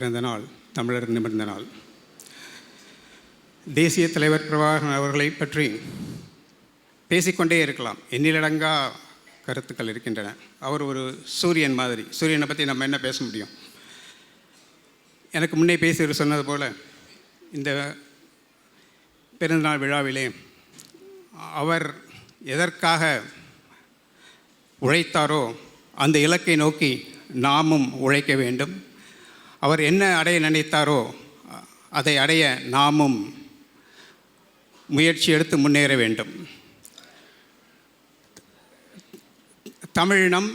பிறந்த நாள் தமிழர் நிமிர்ந்த நாள். தேசிய தலைவர் பிரபாகரன் அவர்களை பற்றி பேசிக்கொண்டே இருக்கலாம். எண்ணிலடங்கா கருத்துக்கள் இருக்கின்றன. அவர் ஒரு சூரியன் மாதிரி. சூரியனை பற்றி நம்ம என்ன பேச முடியும்? எனக்கு முன்னே பேசியவர் சொன்னது போல் இந்த பிறந்தநாள் விழாவிலே அவர் எதற்காக உழைத்தாரோ அந்த இலக்கை நோக்கி நாமும் உழைக்க வேண்டும். அவர் என்ன அடைய நினைத்தாரோ அதை அடைய நாமும் முயற்சி எடுத்து முன்னேற வேண்டும். தமிழினம்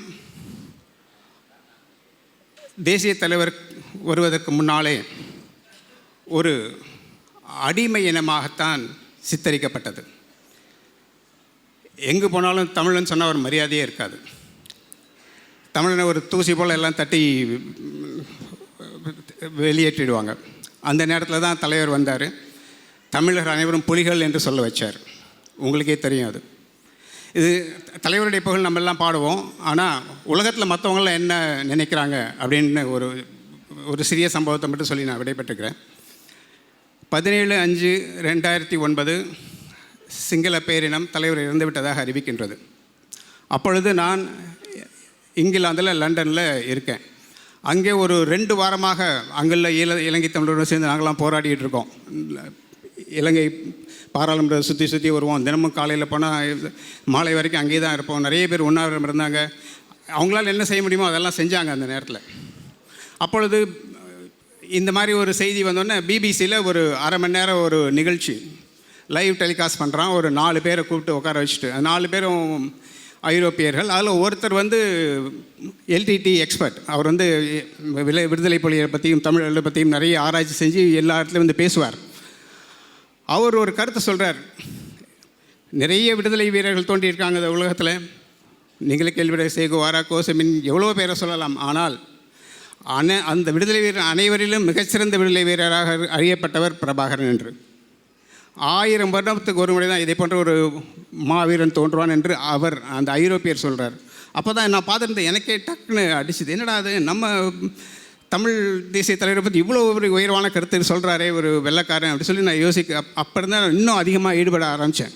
தேசிய தலைவர் வருவதற்கு முன்னாலே ஒரு அடிமை இனமாகத்தான் சித்தரிக்கப்பட்டது. எங்கு போனாலும் தமிழன் சொன்னால் ஒரு மரியாதையே இருக்காது. தமிழனை ஒரு தூசி போல் எல்லாம் தட்டி வெளியேற்றிடுவாங்க. அந்த நேரத்தில் தான் தலைவர் வந்தார். தமிழர் அனைவரும் புலிகள் என்று சொல்ல வச்சார். உங்களுக்கே தெரியும் அது. இது தலைவருடைய புகழ் நம்ம எல்லாம் பாடுவோம். ஆனால் உலகத்தில் மற்றவங்களாம் என்ன நினைக்கிறாங்க அப்படின்னு ஒரு ஒரு சிறிய சம்பவத்தை மட்டும் சொல்லி நான் விடைபெற்றுக்கிறேன். பதினேழு அஞ்சு ரெண்டாயிரத்தி ஒன்பது சிங்கள பேரினம் தலைவர் இறந்துவிட்டதாக அறிவிக்கின்றது. அப்பொழுது நான் இங்கிலாந்தில் லண்டனில் இருக்கேன். அங்கே ஒரு ரெண்டு வாரமாக அங்குள்ள இல இலங்கை தமிழரோடு சேர்ந்து நாங்களாம் போராடிட்டு இருக்கோம். இலங்கை பாராளுமன்ற சுற்றி சுற்றி வருவோம். தினமும் காலையில் போனால் மாலை வரைக்கும் அங்கேயே தான் இருப்போம். நிறைய பேர் உண்ணாவிரம் இருந்தாங்க. அவங்களால என்ன செய்ய முடியுமோ அதெல்லாம் செஞ்சாங்க அந்த நேரத்தில். அப்பொழுது இந்த மாதிரி ஒரு செய்தி வந்தோடனே பிபிசியில் ஒரு அரை மணி நேரம் ஒரு நிகழ்ச்சி. லைவ் டெலிகாஸ்ட் பண்ணுறான் ஒரு நாலு பேரை கூப்பிட்டு உட்கார வச்சுட்டு. நாலு பேரும் ஐரோப்பியர்கள். அதில் ஒருத்தர் வந்து எல்டிடி எக்ஸ்பர்ட் அவர் வந்து விலை விடுதலை புலிகளை பற்றியும் தமிழர்களை பற்றியும் நிறைய ஆராய்ச்சி செஞ்சு எல்லா இடத்துலையும் வந்து பேசுவார். அவர் ஒரு கருத்தை சொல்கிறார் நிறைய விடுதலை வீரர்கள் தோன்றியிருக்காங்க இந்த உலகத்தில். நீங்களே கேள்விட சேகுவாரா கோசமின் எவ்வளோ பேரை சொல்லலாம். ஆனால் அன அந்த விடுதலை வீரர் அனைவரிலும் மிகச்சிறந்த விடுதலை வீரராக அறியப்பட்டவர் பிரபாகரன் என்று. ஆயிரம் வருடத்துக்கு ஒரு முறை தான் இதை போன்ற ஒரு மாவீரன் தோன்றுவான் என்று அவர் அந்த ஐரோப்பியர் சொல்கிறார் அப்போ தான் நான் பார்த்துருந்தேன் எனக்கே டக்குன்னு அடிச்சுது. என்னடா அது? நம்ம தமிழ் தேசிய தலைவரை பற்றி இவ்வளோ ஒரு உயர்வான கருத்து சொல்கிறாரே ஒரு வெள்ளக்காரன் அப்படி சொல்லி நான் யோசிக்க அப்போ இருந்தால் இன்னும் அதிகமாக ஈடுபட ஆரம்பித்தேன்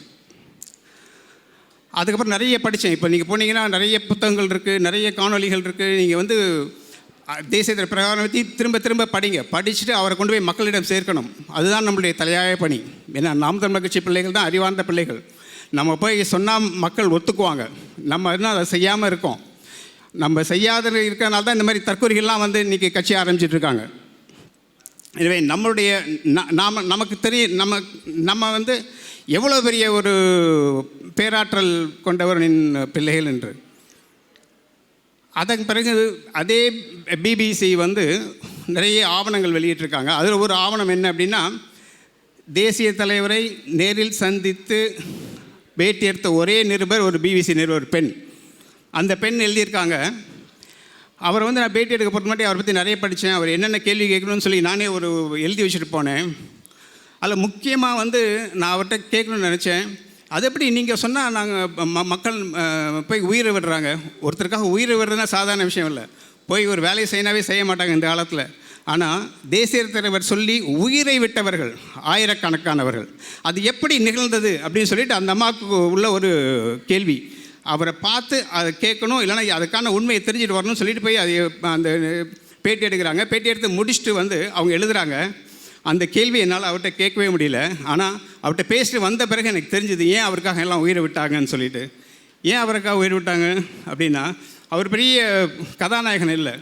அதுக்கப்புறம் நிறைய படித்தேன் இப்போ நீங்கள் போனீங்கன்னா நிறைய புத்தகங்கள் இருக்குது நிறைய காணொலிகள் இருக்குது நீங்கள் வந்து தேசியத்தில் பிரகாரம் பற்றி திரும்ப திரும்ப படிங்க. படிச்சுட்டு அவரை கொண்டு போய் மக்களிடம் சேர்க்கணும். அதுதான் நம்மளுடைய தலையாய பணி. ஏன்னா நாம் தமிழ் கட்சி பிள்ளைகள் தான் அறிவார்ந்த பிள்ளைகள். நம்ம போய் சொன்னால் மக்கள் ஒத்துக்குவாங்க. நம்ம இன்னும் அதை செய்யாமல் இருக்கோம்? நம்ம செய்யாத இருக்கிறனால தான் இந்த மாதிரி தற்கொலைகள்லாம் வந்து இன்றைக்கி கட்சி ஆரம்பிச்சிட்டு இருக்காங்க. எனவே நம்மளுடைய நாம் நமக்கு தெரியும் நம்ம நம்ம வந்து எவ்வளோ பெரிய ஒரு பேராற்றல் கொண்டவரின் பிள்ளைகள் என்று. அதன் பிறகு அதே பிபிசி வந்து நிறைய ஆவணங்கள் வெளியிட்டிருக்காங்க. அதில் ஒரு ஆவணம் என்ன அப்படின்னா தேசிய தலைவரை நேரில் சந்தித்து பேட்டி எடுத்த ஒரே நிருபர் ஒரு பிபிசி நிருபர் பெண். அந்த பெண் எழுதியிருக்காங்க அவரை வந்து நான் பேட்டி எடுக்க பொறுத்த மாதிரி அவரை பற்றி நிறைய படித்தேன். அவர் என்னென்ன கேள்வி கேட்கணும்னு சொல்லி நானே ஒரு எழுதி வச்சுட்டு போனேன். அதில் முக்கியமாக வந்து நான் அவர்கிட்ட கேட்கணும்னு நினச்சேன். அது எப்படி நீங்கள் சொன்னால் நாங்கள் ம மக்கள் போய் உயிரை விடுறாங்க. ஒருத்தருக்காக உயிரை விடுறதுனா சாதாரண விஷயம் இல்லை. போய் ஒரு வேலையை செய்யினாவே செய்ய மாட்டாங்க இந்த காலத்தில். ஆனால் தேசிய தலைவர் சொல்லி உயிரை விட்டவர்கள் ஆயிரக்கணக்கானவர்கள். அது எப்படி நிகழ்ந்தது அப்படின்னு சொல்லிட்டு அந்த அம்மாவுக்கு உள்ள ஒரு கேள்வி. அவரை பார்த்து அதை கேட்கணும் இல்லைனா அதுக்கான உண்மையை தெரிஞ்சுட்டு வரணும்னு சொல்லிட்டு போய் அதை அந்த பேட்டி எடுக்கிறாங்க. பேட்டி எடுத்து முடிச்சுட்டு வந்து அவங்க எழுதுகிறாங்க அந்த கேள்வி என்னால் அவர்கிட்ட கேட்கவே முடியல. ஆனால் அவர்கிட்ட பேசிட்டு வந்த பிறகு எனக்கு தெரிஞ்சது ஏன் அவருக்காக எல்லாம் உயிரை விட்டாங்கன்னு சொல்லிட்டு? ஏன் அவருக்காக உயிர் விட்டாங்க? அப்படின்னா அவர் பெரிய கதாநாயகன் இல்லை.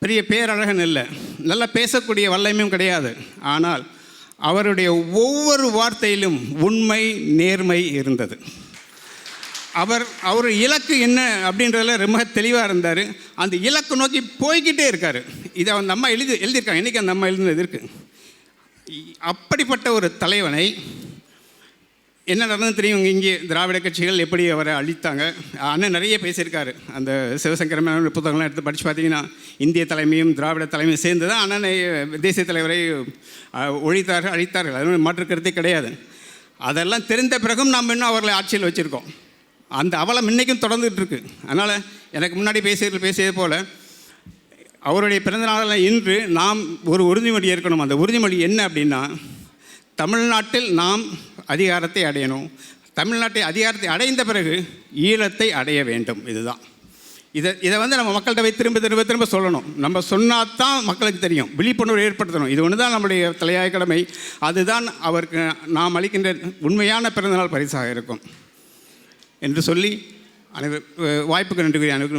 பெரிய பேரழகன் இல்லை. நல்லா பேசக்கூடிய வல்லமையும் கிடையாது. ஆனால் அவருடைய ஒவ்வொரு வார்த்தையிலும் உண்மை நேர்மை இருந்தது. அவர் அவர் இலக்கு என்ன அப்படின்றதில் ரொம்ப தெளிவாக இருந்தார். அந்த இலக்கு நோக்கி போய்கிட்டே இருக்கார். இதை அந்த அம்மா எழுதி எழுதியிருக்காங்க. இன்றைக்கி அந்த அம்மா எழுதுனது இருக்குது அப்படிப்பட்ட ஒரு தலைவனை என்ன நடந்தது தெரியும்? இங்கே திராவிட கட்சிகள் எப்படி அவரை அழித்தாங்க? அண்ணன் நிறைய பேசியிருக்காரு. அந்த சிவசங்கரமான புத்தகங்கள்லாம் எடுத்து படித்து பார்த்தீங்கன்னா இந்திய தலைமையும் திராவிட தலைமையும் சேர்ந்து தான் அண்ணனை தேசிய தலைவரை ஒழித்தார்கள் அழித்தார்கள். அது மாற்று கருத்தே கிடையாது. அதெல்லாம் தெரிந்த பிறகும் நாம் இன்னும் அவர்களை ஆட்சியில் வச்சுருக்கோம். அந்த அவலம் இன்றைக்கும் தொடர்ந்துகிட்டு இருக்கு. அதனால் எனக்கு முன்னாடி பேசியது பேசியது போல் அவருடைய பிறந்தநாளில் இன்று நாம் ஒரு உறுதிமொழி ஏற்கணும். அந்த உறுதிமொழி என்ன அப்படின்னா தமிழ்நாட்டில் நாம் அதிகாரத்தை அடையணும். தமிழ்நாட்டை அதிகாரத்தை அடைந்த பிறகு ஈழத்தை அடைய வேண்டும். இதுதான். இதை இதை வந்து நம்ம மக்கள்கிட்ட போய் திரும்ப திரும்ப திரும்ப சொல்லணும். நம்ம சொன்னால் தான் மக்களுக்கு தெரியும். விழிப்புணர்வு ஏற்படுத்தணும். இது ஒன்று தான் நம்முடைய தலையாய கடமை. அதுதான் அவருக்கு நாம் அளிக்கின்ற உண்மையான பிறந்தநாள் பரிசாக இருக்கும். என்று சொல்லி அனைவர் வாய்ப்புக்கு நன்றி அனைவருக்கும்